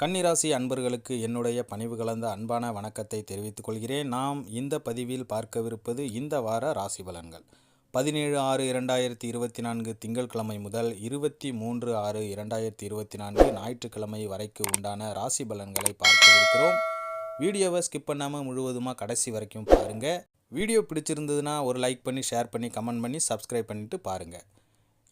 கன்னிராசி அன்பர்களுக்கு என்னுடைய பணிவு கலந்த அன்பான வணக்கத்தை தெரிவித்துக் கொள்கிறேன். நாம் இந்த பதிவில் பார்க்கவிருப்பது இந்த வார ராசி பலன்கள். பதினேழு ஆறு இரண்டாயிரத்தி இருபத்தி நான்கு திங்கட்கிழமை முதல் இருபத்தி மூன்று ஆறு இரண்டாயிரத்தி இருபத்தி நான்கு ஞாயிற்றுக்கிழமை வரைக்கு உண்டான ராசி பலன்களை பார்க்கவிருக்கிறோம். வீடியோவை ஸ்கிப் பண்ணாமல் முழுவதுமாக கடைசி வரைக்கும் பாருங்கள் வீடியோ பிடிச்சிருந்ததுன்னா ஒரு லைக் பண்ணி ஷேர் பண்ணி கமெண்ட் பண்ணி சப்ஸ்கிரைப் பண்ணிட்டு பாருங்கள்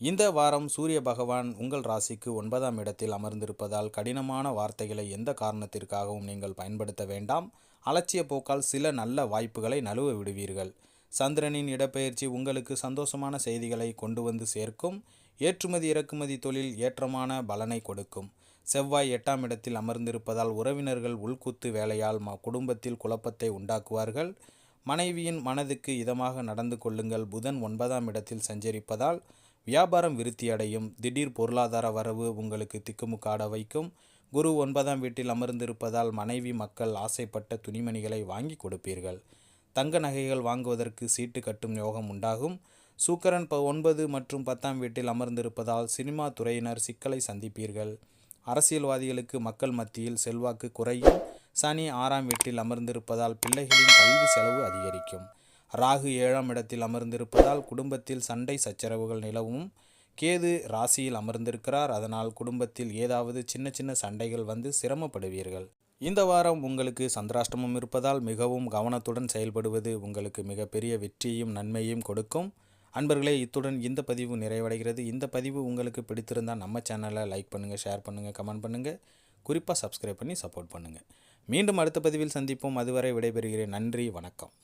இந்த வாரம் சூரிய பகவான் உங்கள் ராசிக்கு ஒன்பதாம் இடத்தில் அமர்ந்திருப்பதால் கடினமான வார்த்தைகளை எந்த காரணத்திற்காகவும் நீங்கள் பயன்படுத்த வேண்டாம். அலட்சிய போக்கால் சில நல்ல வாய்ப்புகளை நழுவ விடுவீர்கள். சந்திரனின் இடப்பெயர்ச்சி உங்களுக்கு சந்தோஷமான செய்திகளை கொண்டு வந்து சேர்க்கும். ஏற்றுமதி இறக்குமதி தொழில் ஏற்றமான பலனை கொடுக்கும். செவ்வாய் எட்டாம் இடத்தில் அமர்ந்திருப்பதால் உறவினர்கள் உள்குத்து வேலையால் ம குடும்பத்தில் குழப்பத்தை உண்டாக்குவார்கள். மனைவியின் மனதுக்கு இதமாக நடந்து கொள்ளுங்கள். புதன் ஒன்பதாம் இடத்தில் சஞ்சரிப்பதால் வியாபாரம் விருத்தியடையும். திடீர் பொருளாதார வரவு உங்களுக்கு திக்குமுக்காட வைக்கும். குரு ஒன்பதாம் வீட்டில் அமர்ந்திருப்பதால் மனைவி மக்கள் ஆசைப்பட்ட துணிமணிகளை வாங்கி கொடுப்பீர்கள். தங்க நகைகள் வாங்குவதற்கு சீட்டு கட்டும் யோகம் உண்டாகும். சூக்கரன் ப ஒன்பது மற்றும் பத்தாம் வீட்டில் அமர்ந்திருப்பதால் சினிமா துறையினர் சிக்கலை சந்திப்பீர்கள். அரசியல்வாதிகளுக்கு மக்கள் மத்தியில் செல்வாக்கு குறையும். சனி ஆறாம் வீட்டில் அமர்ந்திருப்பதால் பிள்ளைகளின் கல்வி செலவு அதிகரிக்கும். ராகு ஏழாம் இடத்தில் அமர்ந்திருப்பதால் குடும்பத்தில் சண்டை சச்சரவுகள் நிலவும். கேது ராசியில் அமர்ந்திருக்கிறார். அதனால் குடும்பத்தில் ஏதாவது சின்ன சின்ன சண்டைகள் வந்து சிரமப்படுவீர்கள். இந்த வாரம் உங்களுக்கு சந்திராஷ்டமம் இருப்பதால் மிகவும் கவனத்துடன் செயல்படுவது உங்களுக்கு மிகப்பெரிய வெற்றியையும் நன்மையையும் கொடுக்கும். அன்பர்களே இத்துடன் இந்த பதிவு நிறைவடைகிறது. இந்த பதிவு உங்களுக்கு பிடித்திருந்தால் நம்ம சேனலை லைக் பண்ணுங்கள் ஷேர் பண்ணுங்கள் கமெண்ட் பண்ணுங்கள் குறிப்பாக சப்ஸ்கிரைப் பண்ணி சப்போர்ட் பண்ணுங்கள் மீண்டும் அடுத்த பதிவில் சந்திப்போம். அதுவரை விடைபெறுகிறேன். நன்றி வணக்கம்.